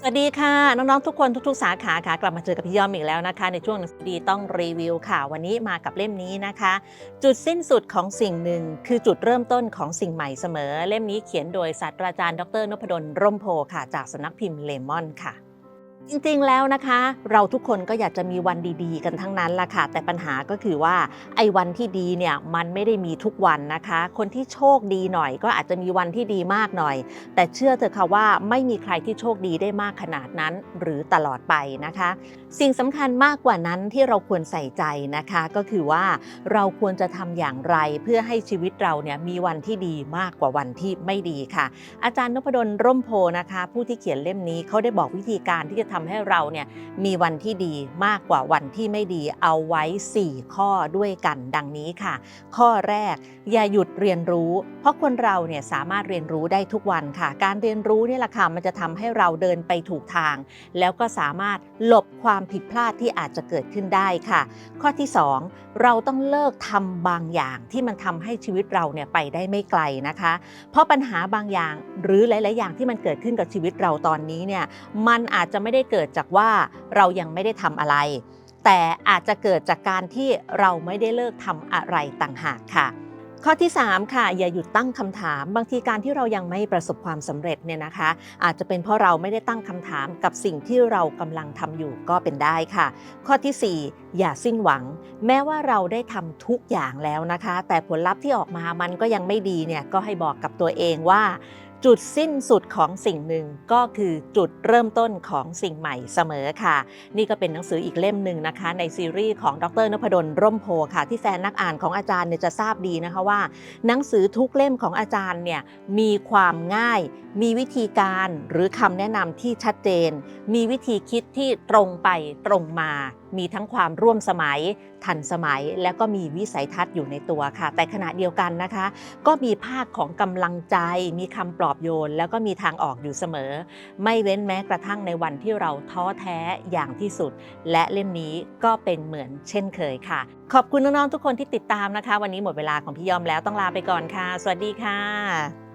สวัสดีค่ะ น้องๆทุกคนทุกๆ สาขาค่ะ กลับมาเจอกับพี่ยอมอีกแล้วนะคะ ในช่วงหนังสือดีต้องรีวิวค่ะ วันนี้มากับเล่มนี้นะคะ จุดสิ้นสุดของสิ่งหนึ่ง คือจุดเริ่มต้นของสิ่งใหม่เสมอ เล่มนี้เขียนโดยศาสตราจารย์ดรนพดลร่มโพค่ะ จากสำนักพิมพ์เลมอนค่ะ จริงๆ แล้วนะคะ เราทุกคนก็อยากจะมีวันดีๆ กันทั้งนั้นล่ะค่ะ แต่ปัญหาก็คือว่าไอ้วันที่ดีเนี่ยมันไม่ได้มีทุกวันนะคะ คนที่โชคดีหน่อย ก็อาจจะมีวันที่ดีมากหน่อย แต่เชื่อเถอะค่ะว่าไม่มีใครที่โชคดีได้มากขนาดนั้น หรือตลอดไปนะคะ สิ่งสำคัญมากกว่านั้นที่เราควรใส่ใจนะคะ ก็คือว่าเราควรจะทำอย่างไรเพื่อให้ชีวิตเราเนี่ยมีวันที่ดีมากกว่าวันที่ไม่ดีค่ะ อาจารย์นพดลร่มโพนะคะ ผู้ที่เขียนเล่มนี้เขาได้บอกวิธีการที่จะทำให้เราเนี่ยมีวันที่ดีมากกว่าวันที่ไม่ดีเอาไว้ 4 ข้อด้วยกันดังนี้ค่ะ ข้อแรกอย่าหยุดเรียนรู้ เพราะคนเราเนี่ยสามารถเรียนรู้ได้ทุกวันค่ะ การเรียนรู้เนี่ยแหละค่ะมันจะทำให้เราเดินไปถูกทาง แล้วก็สามารถหลบความผิดพลาดที่อาจจะเกิดขึ้นได้ค่ะ ข้อที่ 2 เราต้องเลิกทำบางอย่างที่มันทำให้ชีวิตเราเนี่ยไปได้ไม่ไกลนะคะ เพราะปัญหาบางอย่างหรือหลาย ๆ อย่างที่มันเกิดขึ้นกับชีวิตเราตอนนี้เนี่ยมันอาจจะไม่ได้เกิดจากว่าเรายังไม่ได้ทำอะไร แต่อาจจะเกิดจากการที่เราไม่ได้เลิกทำอะไรต่างหากค่ะ ข้อที่ 3 ค่ะ อย่าหยุดตั้งคำถาม บางทีการที่เรายังไม่ประสบความสำเร็จเนี่ยนะคะ อาจจะเป็นเพราะเราไม่ได้ตั้งคำถามกับสิ่งที่เรากำลังทำอยู่ก็เป็นได้ค่ะ ข้อทีสี่4 อย่าสิ้นหวัง แม้ว่าเราได้ทำทุกอย่างแล้วนะคะ แต่ผลลัพธ์ที่ออกมามันก็ยังไม่ดีเนี่ยก็ให้บอกกับตัวเองว่า จุดสิ้นสุดของสิ่งหนึ่งก็คือจุดเริ่มต้นของสิ่งใหม่เสมอค่ะ นี่ก็เป็นหนังสืออีกเล่มหนึ่งนะคะ ในซีรีส์ของดรนพดลร่มโพค่ะ ที่แฟนนักอ่านของอาจารย์เนี่ยจะทราบดีนะคะว่า หนังสือทุกเล่มของอาจารย์เนี่ยมีความง่าย มีวิธีการหรือคำแนะนำที่ชัดเจน มีวิธีคิดที่ตรงไปตรงมามีทั้งความร่วมสมัย ทันสมัย และก็มีวิสัยทัศน์อยู่ในตัวค่ะ แต่ขณะเดียวกันนะคะ ก็มีภาคของกำลังใจ มีคำปลอบโยน แล้วก็มีทางออกอยู่เสมอ ไม่เว้นแม้กระทั่งในวันที่เราท้อแท้อย่างที่สุด และเล่มนี้ก็เป็นเหมือนเช่นเคยค่ะ ขอบคุณน้องๆทุกคนที่ติดตามนะคะ วันนี้หมดเวลาของพี่ยอมแล้วต้องลาไปก่อนค่ะ สวัสดีค่ะ